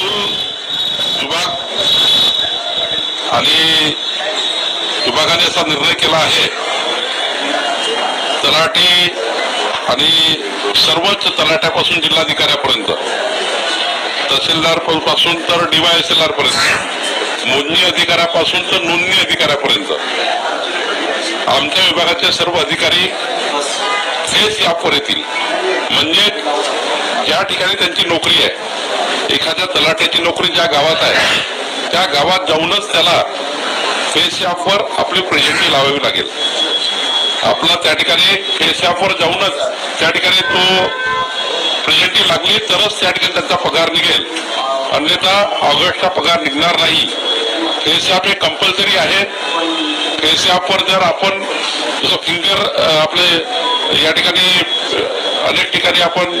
महसूल विभाग आणि विभागाने असा निर्णय केला आहे. तलाठी आणि सर्वच तलाठ्यापासून जिल्हाधिकाऱ्यापर्यंत. तहसीलदारपासून तर डीवायएसएलआर पर्यंत मोजणी अधिकाऱ्यापासून तर नोंदणी अधिकाऱ्यापर्यंत. आमच्या विभागाचे सर्व अधिकारी फेस ॲपवर येतील म्हणजे ज्या ठिकाणी त्यांची नोकरी आहे एखाद्या तलाट्याची नोकरी ज्या गावात आहे त्या गावात जाऊनच त्याला फेस ॲपवर आपली प्रेझेंटी लावावी लागेल. आपला त्या ठिकाणी फेस ॲपवर जाऊनच त्या ठिकाणी तो प्रेझेंटी लागली तरच त्या ठिकाणी त्यांचा पगार निघेल. अन्यथा ऑगस्टचा पगार निघणार नाही. फेस ॲप हे कंपल्सरी आहे. फेस ॲपवर जर आपण जसं फिंगर आपले या ठिकाणी अनेक ठिकाणी आपण